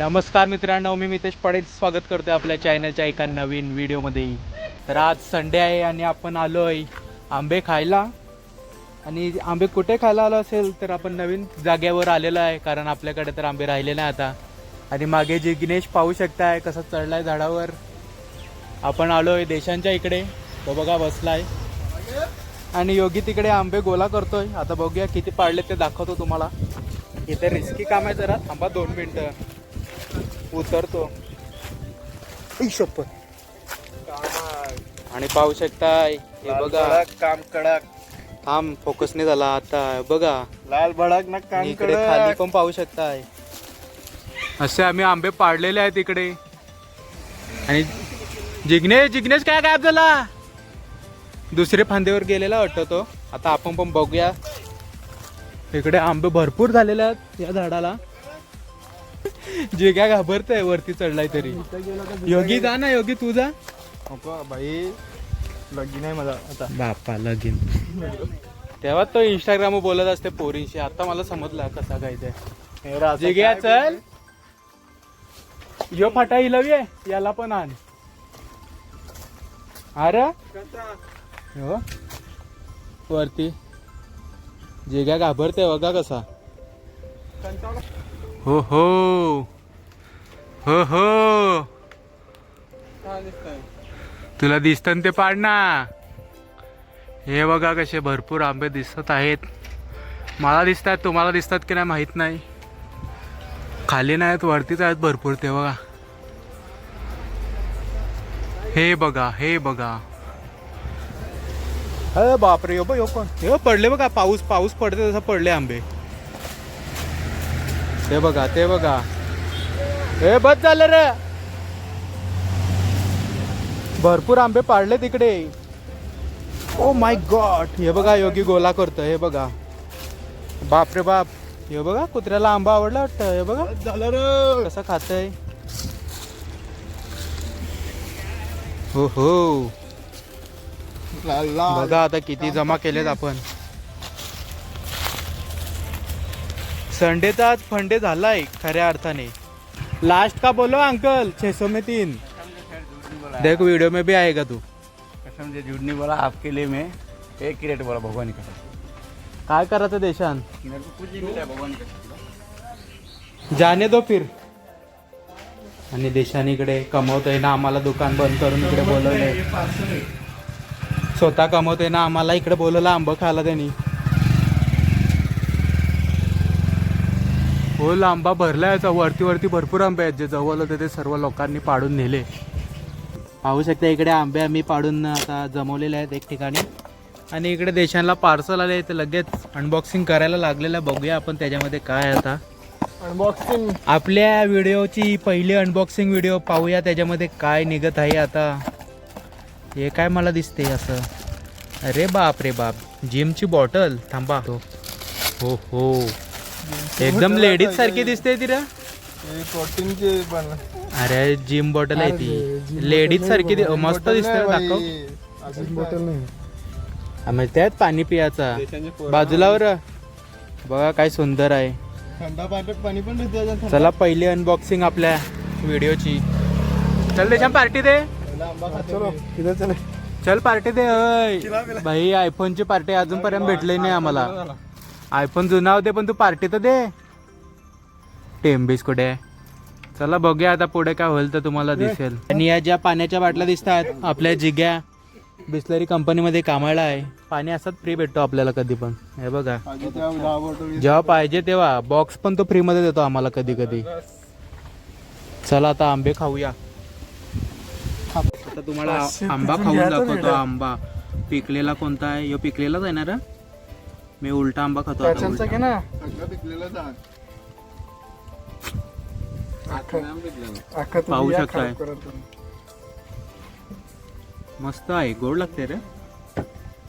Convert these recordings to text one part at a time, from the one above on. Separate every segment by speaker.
Speaker 1: नमस्कार मित्रांनो मी मितेश पडेल. स्वागत करतोय आपल्या चॅनलच्या एका नवीन व्हिडिओमध्ये तर आज संडे आहे आणि आपण आलो आहे आंबे खायला. आणि आंबे कुठे खायला आलो असेल तर आपण नवीन जागेवर आलेलो आहे कारण आपल्याकडे तर आंबे राहिले नाही आता. आणि मागे जिग्नेश पाहू शकताय कसा चढलाय झाडावर. आपण आलो आहे देशांच्या इकडे. तो बघा बसलाय. आणि योगी तिकडे आंबे गोला करतोय. आता बघूया किती पाडले ते दाखवतो तुम्हाला. इथे रिस्की काम आहे जरा. थांबा दोन मिनटं. उतरतो. शपथ आणि पाहू शकताय हे बघा.
Speaker 2: काम कडक.
Speaker 1: थांब फोकस नाही झाला आता बघा.
Speaker 2: लाल भडक ना
Speaker 1: आणि
Speaker 2: काम
Speaker 1: इकडे खाली
Speaker 2: कडक.
Speaker 1: पण पाहू शकताय. असे आम्ही आंबे पाडलेले आहेत इकडे. आणि जिग्नेश जिग्नेश काय गायब झाला? दुसरे फांदीवर गेलेला वाटतं तो. आता आपण पण बघूया. इकडे आंबे भरपूर झालेले आहेत या झाडाला. जे काय घाबरतंय वरती चढलाय तरी. योगी जा ना योगी तू जा.
Speaker 2: नको बाई लगी नाही माझा आता.
Speaker 1: बापा लगीन. तेव्हा तो इंस्टाग्राम बोलत असते पोरींशी. आता मला समजलं कसा काय ते. जे घ्या चल. यो फाटा इलवी आहे याला पण आण. अरे? हो वरती. जे घ्या घाबरते बघा कसा. हो हो. हो हो. तुला दिसत ते पाड ना. हे बघा कसे भरपूर आंबे दिसत आहेत. मला दिसत आहेत तुम्हाला दिसतात की नाही माहीत नाही. खाली नाही आहेत वरतीच आहेत भरपूर ते बघा. हे बघा हे बघा. अरे बापरे यो बघ यो पण हे पडले बघा पाऊस पाऊस पडते तसं पडले आंबे. ते बघा ते बघा. हे बस झालं रे. भरपूर आंबे पाडले तिकडे ओ माय गॉड. हे बघा योगी गोला करतो हे बघा. बाप रे बाप. हे बघा कुत्र्याला आंबा आवडला वाटतं हे बघा.
Speaker 2: झालं रे.
Speaker 1: कसं खातय? हो हो. बघा आता किती जमा केलेत आपण. संडेचा आज फंडे झालाय खऱ्या अर्थाने. लास्ट का बोलो अंकल? छह सौ में तीन. देख वीडियो में भी आएगा तू.
Speaker 2: कसम से झूठ नहीं बोला आपके लिए मैं एक ही रेट बोला भगवान का
Speaker 1: काय करायचं देशान?
Speaker 2: मेरे को कुछ नहीं मिला भगवान का
Speaker 1: जाने दो फिर. आणि देशाने इकडे कमवतोय ना आम्हाला दुकान बंद करून इकडे बोलवलंय. स्वतः कमवतोय ना आम्हाला इकडे बोलवलं आंबं खायला त्यांनी. हो आंबा भरलाय याचा. वरती वरती भरपूर आंबे आहेत. जे जवळ होते ते सर्व लोकांनी पाडून नेले. पाहू शकता इकडे आंबे आम्ही पाडून आता जमवलेले आहेत एक ठिकाणी. आणि इकडे देशांना पार्सल आले ते लगेच. अनबॉक्सिंग करायला लागलेलं आहे. बघूया आपण त्याच्यामध्ये काय आता.
Speaker 2: अनबॉक्सिंग
Speaker 1: आपल्या व्हिडिओची पहिली अनबॉक्सिंग व्हिडिओ पाहूया. त्याच्यामध्ये काय निघत आहे आता. हे काय मला दिसते असं. अरे बाप रे बाप. जिमची बॉटल थांबा. हो हो. एकदम लेडीज सारखी दिसते ती रे
Speaker 2: प्रोटीनचे पण.
Speaker 1: अरे जिम बॉटल आहे ती. लेडीज सारखी दि- मस्त दिसते दाखव.
Speaker 2: बॉटल नाही.
Speaker 1: त्यात पाणी पियाचा. बाजूलावर. बघा काय सुंदर आहे.
Speaker 2: थंडा पाण्यात पाणी पण देते
Speaker 1: चला पहिली अनबॉक्सिंग आपल्या व्हिडिओची चल देशा पार्टी दे.
Speaker 2: चलो किती चले.
Speaker 1: चल पार्टी दे अय भाई आयफोनची पार्टी अजूनपर्यंत भेटली नाही आम्हाला. आयफोन जुना होते पण तू पार्टी तर दे. टेम्बिस कुठे चला बघूया आता पुढे काय होईल तर तुम्हाला दिसेल. आणि या ज्या पाण्याच्या बाटल्या दिसतात आपल्या जिग्या बिस्लरी कंपनीमध्ये कामाला आहे. पाणी असंच फ्री भेटतो आपल्याला कधी पण. हे बघा. जेव्हा पाहिजे तेव्हा बॉक्स पण तो फ्रीमध्ये देतो आम्हाला कधी कधी. चला आता आंबे खाऊया. आता तुम्हाला आंबा खाऊन दाखवतो आंबा. पिकलेला कोणता आहे? यो पिकलेलाच आहे ना मी उलटा आंबा खातो आता उलटा.
Speaker 2: ना. सगळं पिकलेलं सांग
Speaker 1: पाहू शकताय. मस्त आहे गोड लागते रे.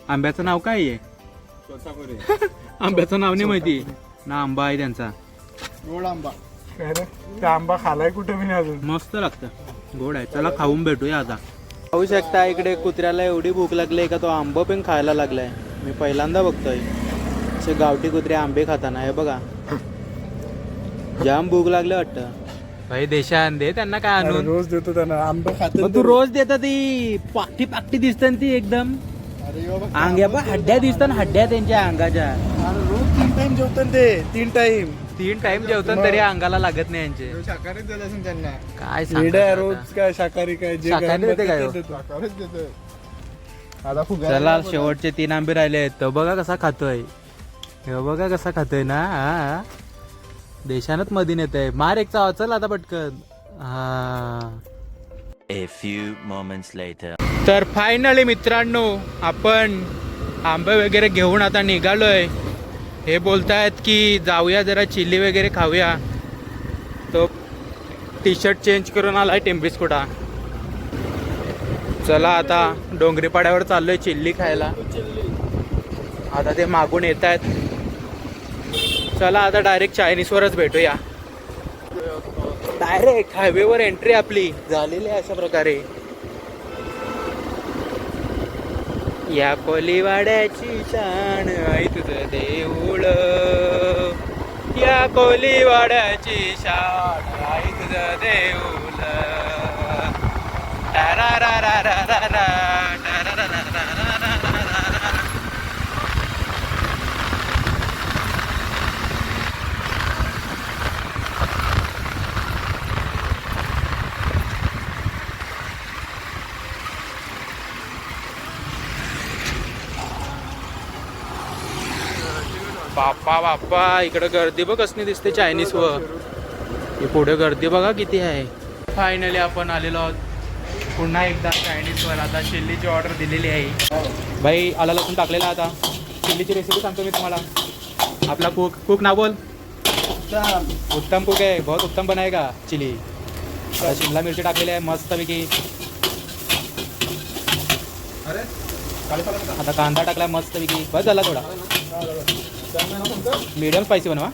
Speaker 1: आंब्याचं नाव काय आहे? आंब्याचं नाव नाही माहिती. ना आंबा आहे त्यांचा.
Speaker 2: गोड आंबा. ते आंबा खालाय कुठे मी अजून.
Speaker 1: मस्त लागतं. गोड आहे. चला खाऊन भेटूया आता. पाहू शकता इकडे कुत्र्याला एवढी भूक लागली का तो आंबा पण खायला लागलाय. मी पहिल्यांदा बघतोय. असे गावठी कुत्रे आंबे खाताना हे बघा. जाम भूक लागले वाटतं. भाई देशान दे त्यांना काय आणून?
Speaker 3: रोज देतो त्यांना. आंबे खाते
Speaker 1: मग तू रोज देता ती पाकटी पाकटी दिसत ती एकदम.
Speaker 3: अरे बाबा,
Speaker 1: अंग्या पण हड्ड्या दिसतात हड्ड्या त्यांच्या अंगाच्या.
Speaker 3: अरे रोज तीन टाइम जेवतात ते. तीन टाइम
Speaker 1: तीन टाइम जेवतात तरी अंगाला लागत नाही यांचे.
Speaker 3: शाकाहारीच देत असेल त्यांना.
Speaker 1: काय
Speaker 3: रोज. काय शाकाहारी काय जे
Speaker 1: शाकाहारी
Speaker 3: गरम
Speaker 1: देते काय हो?
Speaker 3: ते देतो. शाकाहारीच देतो आता खूप
Speaker 1: चला शेवटचे तीन आंबे राहिले आहेत. तो बघा कसा खातोय. हे बघा कसा खातोय ना हा देशानच मधीन येत आहे मार एक चाव चल आता पटकन. हा.
Speaker 4: A few moments later.
Speaker 1: तर फायनली मित्रांनो आपण आंबे वगैरे घेऊन आता निघालोय. हे बोलतायत की जाऊया जरा चिल्ली वगैरे खाऊया. तो टी शर्ट चेंज करून आलाय टेम्बिस्कुटा चला आता डोंगरी पाड्यावर चाललोय चिल्ली खायला. आता ते मागून येत आहेत चला आता डायरेक्ट चायनीजवरच भेटूया. डायरेक्ट हायवेवर एंट्री आपली. झालेली आहे अशा प्रकारे. या कोलीवाड्याची शान आई तुझं देऊळ. या कोलीवाड्याची शान आई तुझं देऊळ. बाप्पा बाप्पा इकडे गर्दी बघ कसली दिसते चायनीज व ही पुढे गर्दी बघा किती आहे. फायनली आपण आलेलो आहोत. पुन्हा एकदा चायनीजवर आता चिल्लीची ऑर्डर दिलेली आहे. भाई आला लसूण टाकलेला आता. चिल्लीची रेसिपी सांगतो मी तुम्हाला. आपला कुक कुक ना बोल. उत्तम कुक आहे. बहुत उत्तम बनाएगा चिली? शिमला मिरची टाकलेली आहे. मस्तपैकी आता कांदा टाकला मस्त पैकी. बस झाला थोडा. मीडियम स्पायसी बनवा.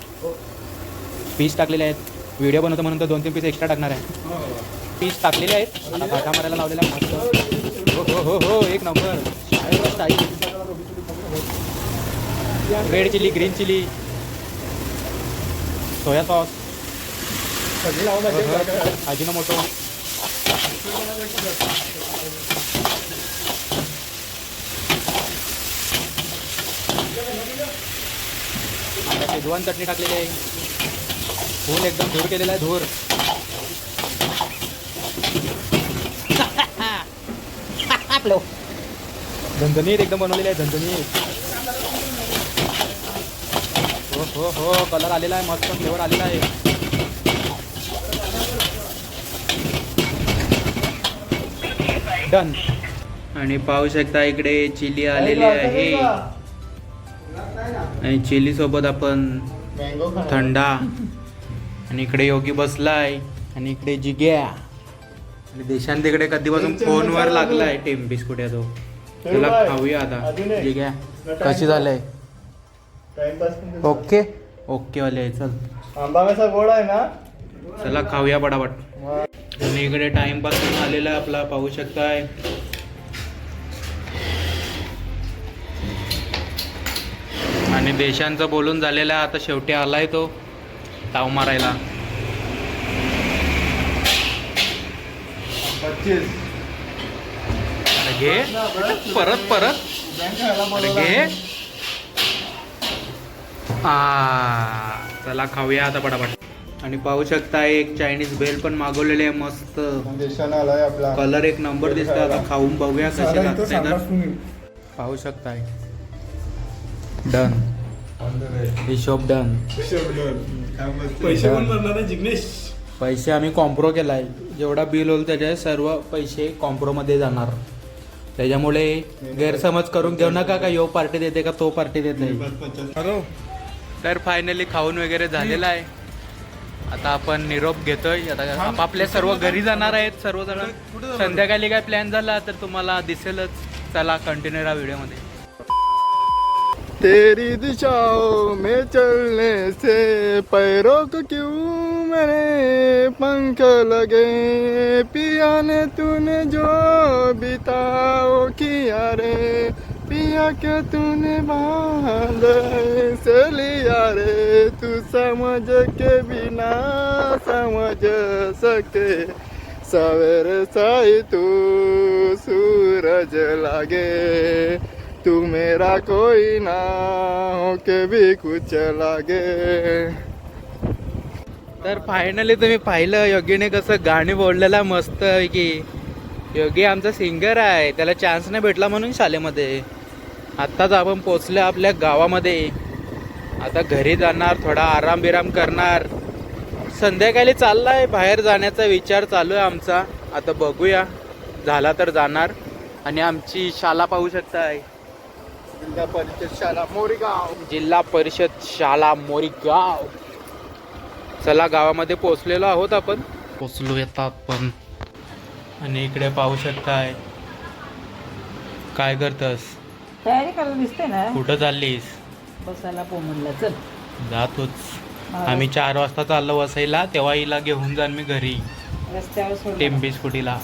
Speaker 1: पीस टाकलेले आहेत. व्हिडिओ बनवतो म्हणून तर दोन तीन पीस एक्स्ट्रा टाकणार आहे. पीस टाकलेले आहेत. आता भाटा मारायला लावलेला आहे. हो हो हो हो एक number style red chili green chili soya sauce अजिनो आता शेजवान चटणी टाकलेली आहे. फूल एकदम धूर केलेला आहे धूर. झणझणीत एकदम बनवलेली आहे झणझणीत. हो हो हो कलर आलेला आहे मस्त फ्लेवर आलेला आहे. डन आणि पाहू शकता इकडे चिली आलेली आहे. आणि चिली सोबत आपण थंडा. आणि इकडे योगी बसलाय. आणि इकडे जिग्या. आणि देशांत तिकडे कधीपासून फोनवर लागलाय. टेम बिस्कुट या तो. त्याला खाऊया आता. जिग्या कशी झालंय? ओके? ओके वाले चल.
Speaker 3: आंबा कसा गोड आहे ना?
Speaker 1: चला खाऊया पटापट. आणि इकडे टाइमपास पण आलेला आपला पाहू शकताय. देशांचं बोलून झालेलं आहे आता शेवटी आलाय तो. ताव मारायला. अरे घे. परत परत. अरे घे. आ चला खाऊया आता पटापट. आणि पाहू शकता एक चायनीज भेल पण मागवलेली आहे मस्त.
Speaker 3: देशानं आलाय आपला.
Speaker 1: कलर एक नंबर दिसतो आता खाऊन बघूया कसे लागते तर. पाहू शकताय. डन हिशोब डन
Speaker 3: पैसे कोण भरणार आहे जिग्नेश.
Speaker 1: पैसे आम्ही कॉम्प्रो केलाय. जेवढा बिल होईल त्याचे सर्व पैसे कॉम्प्रोमध्ये जाणार. त्याच्यामुळे गैरसमज करून घेऊ नका का यो पार्टी देते का तो पार्टी देते
Speaker 3: हॅलो.
Speaker 1: तर फायनली खाऊन वगैरे झालेला आहे. आता आपण निरोप घेतोय. आता आपापल्या सर्व घरी जाणार आहेत. सर्वजण संध्याकाळी काय प्लॅन झाला तर तुम्हाला दिसेलच. चला कंटिन्यू राहा व्हिडिओमध्ये
Speaker 3: तेरी दिशाओं में चलने से पैरों को क्यों मेरे पंख लगे? पिया ने तूने जो बिताओ किया रे पिया के तूने बांध से लिया रे? तू समझ के बिना समझ सके। सवेरे साई तू सूरज लागे। तू मेरा कोई ना हो के भी कुछ लागे।
Speaker 1: तर फायनली तुम्ही पाहिलं योगीने कसं गाणी बोललेलं आहे मस्त की योगी आमचा सिंगर आहे त्याला चान्स नाही भेटला म्हणून शाळेमध्ये. आत्ताच आपण पोचलो आपल्या गावामध्ये. आता घरी जाणार थोडा आराम बिराम करणार. संध्याकाळी चाललाय बाहेर जाण्याचा विचार चालू आहे आमचा. आता बघूया झाला तर जाणार. आणि आमची शाळा पाहू शकताय.
Speaker 3: जिल्हा परिषद शाळा मोरीगाव.
Speaker 1: जिल्हा परिषद शाळा मोरीगाव. चला गावामध्ये पोचलेलो आहोत आपण. पोचलो येतात पण आणि इकडे पाहू शकताय. काय करतस?
Speaker 5: तयारी करायला दिसते ना?
Speaker 1: कुठं चाललीस?
Speaker 5: बसायला पोमनला चल.
Speaker 1: जातोच. आम्ही चार वाजता चाललो वसईला तेव्हा हिला घेऊन जाण मी घरी.
Speaker 5: रस्त्यावर सोड
Speaker 1: टेम्पी स्कूटीला.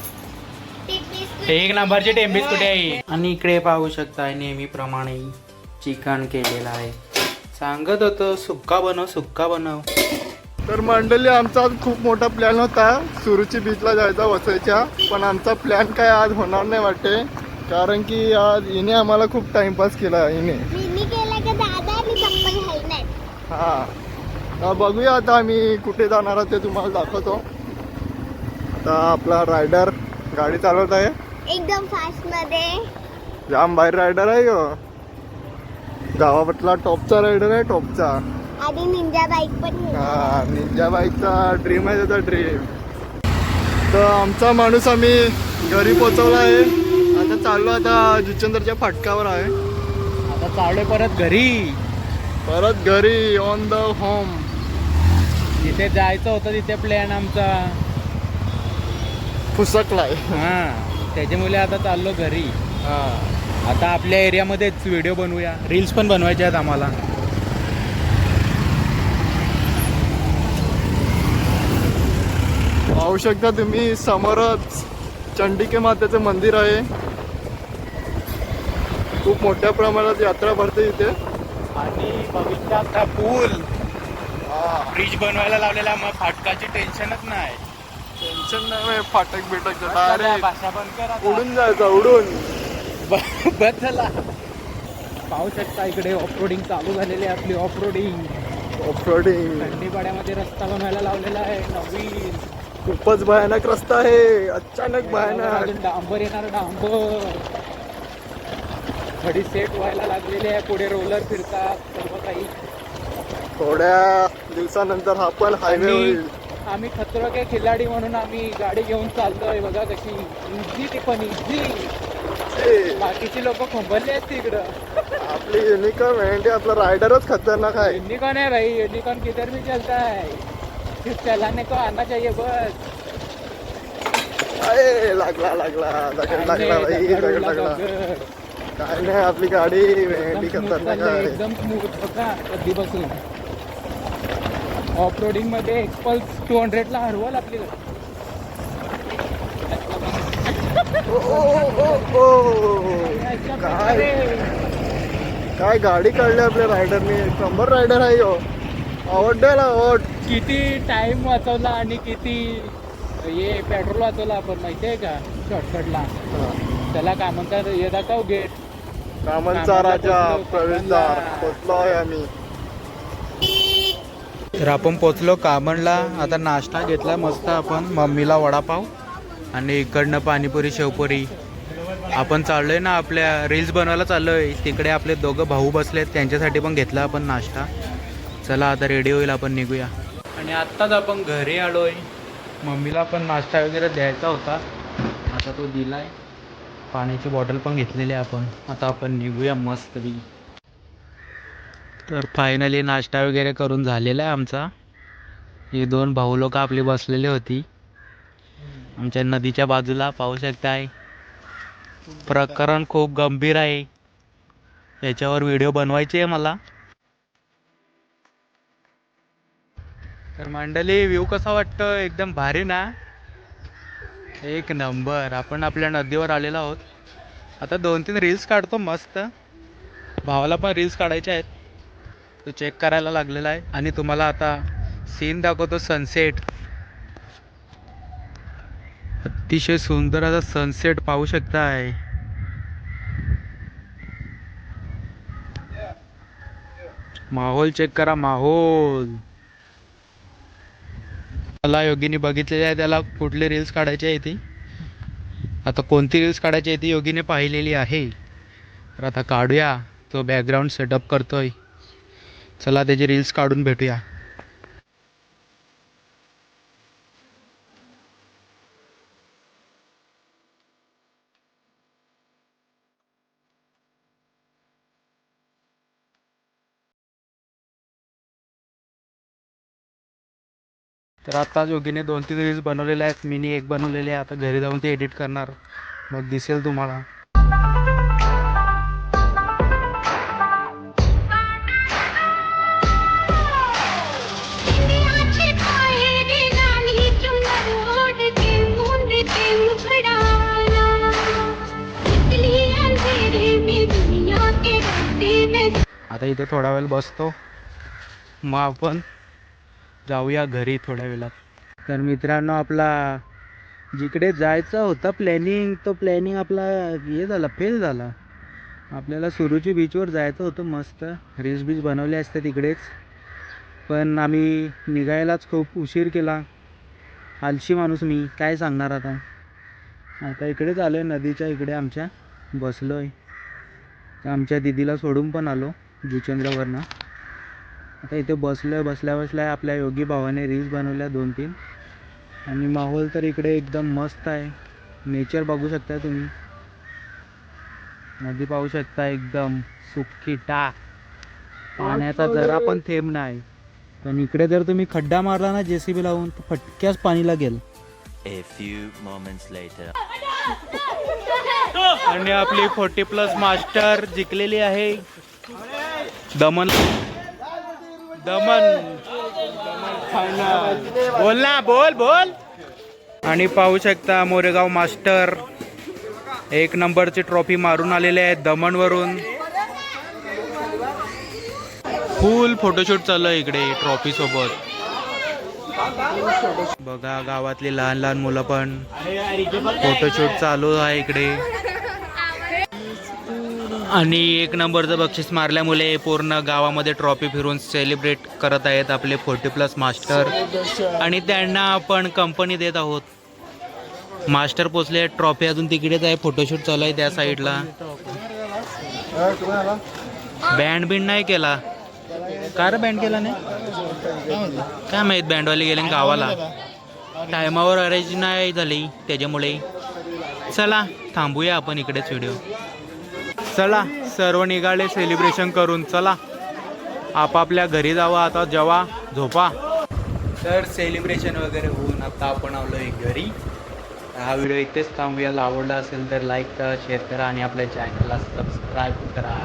Speaker 1: एक नंबरची टेम्पी स्कूटी आहे? आणि इकडे पाहू शकताय नेहमीप्रमाणे चिकन केलेलं आहे. सांगत होतो सुक्का बनव सुक्का बनव.
Speaker 3: तर मंडळी आमचा आज खूप मोठा प्लॅन होता. सुरुची बीचला जायचा वसईच्या पण आमचा प्लॅन काय आज होणार नाही वाटते. कारण की आज हिने आम्हाला खूप टाइमपास केला हिने. हा. बघूया आता आम्ही कुठे जाणार आहोत ते तुम्हाला दाखवतो. आता आपला रायडर गाडी चालवत आहे.
Speaker 6: एकदम फास्टमध्ये.
Speaker 3: जाम बाहेर रायडर आहे हो गावापटला टॉपचा रायडर आहे टॉपचा
Speaker 6: आणि निंजा बाईक पण.
Speaker 3: हा निंजा बाईकचा ड्रीम आहे त्याचा ड्रीम तर आमचा माणूस आम्ही घरी पोचवला आहे. आता चाललो आता जुचंदरच्या फाटकावर आहे.
Speaker 1: आता चाललोय परत घरी.
Speaker 3: परत घरी ऑन द होम
Speaker 1: जिथे जायचं होतं तिथे प्लॅन आमचा.
Speaker 3: फुसकलाय
Speaker 1: हा. त्याच्यामुळे आता चाललो घरी.
Speaker 3: हा.
Speaker 1: आता आपल्या एरियामध्येच व्हिडिओ बनवूया. रील्स पण बनवायचे आहेत आम्हाला.
Speaker 3: पाहू शकता तुम्ही समोरच चंडिके मातेचं मंदिर आहे. खूप मोठ्या प्रमाणात यात्रा भरते इथे.
Speaker 1: आणि बघितला पूल. ब्रिज बनवायला लावलेला मग फाटकाची टेन्शनच नाही.
Speaker 3: टेन्शन नाही फाटक बिटक
Speaker 1: भाषा बंद कर.
Speaker 3: उडून जायचं उडून.
Speaker 1: बदला. पाहू शकता इकडे ऑफरोडिंग चालू झालेली आहे आपली ऑफरोडिंग
Speaker 3: ऑफरोडिंग
Speaker 1: थंडीपाड्यामध्ये रस्ता बनवायला लावलेला आहे नवीन.
Speaker 3: खूपच भयानक रस्ता आहे. अचानक भयानक.
Speaker 1: अजून डांबर येणार डांबर. थोडी सेट व्हायला लागलेली आहे पुढे रोलर फिरतात सर्व काही
Speaker 3: थोड्या दिवसानंतर हा पण हायवे होईल.
Speaker 1: आम्ही खतरो के खिलाडी म्हणून आम्ही गाडी घेऊन चाललोय. बघा कशी इझी ती पण इझी बाकीची लोक खोंबरली आहेत तिकडं.
Speaker 3: आपली युनिकॉर्न व्हेंटी आपला रायडरच खतरनाक आहे.
Speaker 1: यूनिकॉर्न है भाई यूनिकॉर्न किधर भी चलता है? चलाने को आना चाहिए बस.
Speaker 3: अरे लागला लागला दगड लागला भाई दगड लागला. काय नाही आपली गाडी खतरनाक आहे.
Speaker 1: एकदम बसून. ऑफ रोडिंगमध्ये एक्सपल्स टू हंड्रेड ला हरवल आपली.
Speaker 3: काय? काय गाडी काढली आपल्या रायडरनी शंभर रायडर आहे हो आवडला आवड.
Speaker 1: किती टाइम वाचवला आणि किती हे पेट्रोल वाचवला आपण माहितीये का? शॉर्टकटला त्याला काय म्हणतात हे दाखव गेट
Speaker 3: कामांचा राजा प्रवेशद्वार. पोचलो आहे आम्ही.
Speaker 1: तर आपण पोचलो कामणला आता नाश्ता घेतला. मस्त आपण मम्मीला वडापाव आणि इकडनं पाणीपुरी शेवपुरी. आपण चाललोय ना आपल्या रील्स बनवायला चाललोय. तिकडे आपले दोघं भाऊ बसलेत त्यांच्यासाठी पण घेतला आपण नाश्ता. चला आता रेडी होईल आपण निघूया. आणि आत्ताच आपण घरी आलोय. मम्मीला पण नाश्ता वगैरे द्यायचा होता. आता तो दिलाय. पाण्याची बॉटल पण घेतलेली आहे आपण. आता आपण निघूया मस्त बी तर फायनली नाश्ता वगैरे करून झालेला आहे आमचा. ही दोन भाऊ लोक आपली बसलेली होती. आमच्या नदीच्या बाजूला पाहू शकताय. प्रकरण खूप गंभीर आहे. याच्यावर व्हिडिओ बनवायचे आहे मला. तर मंडळी व्ह्यू कसा वाटतं? एकदम भारी ना? एक नंबर आपण आपल्या नदीवर आलेलो आहोत. आता दोन तीन रील्स काढतो मस्त. भावाला पण रील्स काढायच्या आहेत. तो चेक करायला लागलेला आहे. आणि तुम्हाला आता सीन दाखवतो सनसेट अतिशय सुंदर असा सनसेट पाहू शकताय. माहोल चेक करा माहोल. मला योगीने बघितलेली आहे त्याला कुठली रील्स काढायची आहे ती. आता कोणती रील्स काढायची आहे ती योगीने पाहिलेली आहे. तर आता काढूया. तो बॅकग्राऊंड सेटअप करतोय. चला त्याची रील्स काढून भेटूया. तर आता योगीने दोन तीन रील्स बनवलेल्या आहेत. मिनी एक बनवलेली आहे. आता घरी जाऊन ते एडिट करणार. मग दिसेल तुम्हाला. आता इथे थोडा वेळ बसतो. मग आपण जाऊया घरी थोड्या वेळात. तर मित्रांनो आपला जिकडे जायचा होता प्लॅनिंग तो प्लॅनिंग आपला हे झाला फेल झाला. आपल्याला सुरुची बीचवर जायचं होतं मस्त. रेस बीच बनवले असते तिकडेच. पण आम्ही निघायलाच खूप उशीर केला. आलशी माणूस मी काय सांगणार आता? आता इकडेच आलो आहे नदीच्या इकडे आमच्या बसलो आहे आमच्या दिदीला सोडून पण आलो. जुचंद्रवरनं. आता इथे बसलो आहे बसल्या बसल्या आपल्या योगी भावाने रील्स बनवल्या दोन तीन. आणि माहोल तर इकडे एकदम मस्त आहे. नेचर बघू शकता तुम्ही. नदी पाहू शकता एकदम. सुखी टाक. पाण्याचा जरा पण थेंब नाही. पण इकडे जर तुम्ही खड्डा मारला ना जे सी बी लावून तर फटक्याच पाणी लागेल
Speaker 4: A few moments later.
Speaker 1: आणि आपली फोर्टी प्लस मास्टर जिंकलेली आहे. दमन. दमन. बोल ना बोल बोल. आणि पाहू शकता मोरेगाव मास्टर. एक नंबरची ट्रॉफी मारून आलेले आहेत दमणवरून फुल फोटोशूट चालू आहे इकडे ट्रॉफी सोबत. बघा गावातली लहान लहान मुलं पण. फोटोशूट चालू आहे इकडे. आणि एक नंबरचं बक्षीस मारल्यामुळे पूर्ण गावामध्ये ट्रॉफी फिरून सेलिब्रेट करत आहेत आपले फोर्टी प्लस मास्टर. आणि त्यांना आपण कंपनी देत आहोत. मास्टर पोचले ट्रॉफी अजून तिकडेच आहे फोटोशूट चालू आहे त्या साईडला बँड बिंड नाही केला. का बँड केला नाही? काय माहीत बँडवाले गेले गावाला. टायमावर अरेंज नाही झाली त्याच्यामुळे. चला थांबूया आपण इकडेच व्हिडिओ चला सर्व निघाले सेलिब्रेशन करून चला. आपापल्या घरी जावा आता जेवा झोपा. तर सेलिब्रेशन वगैरे होऊन आता आपण आलो आहे घरी. हा व्हिडिओ इथेच थांबूया. आवडला असेल तर लाईक करा शेअर करा आणि आपल्या चॅनलला सबस्क्राईब करा.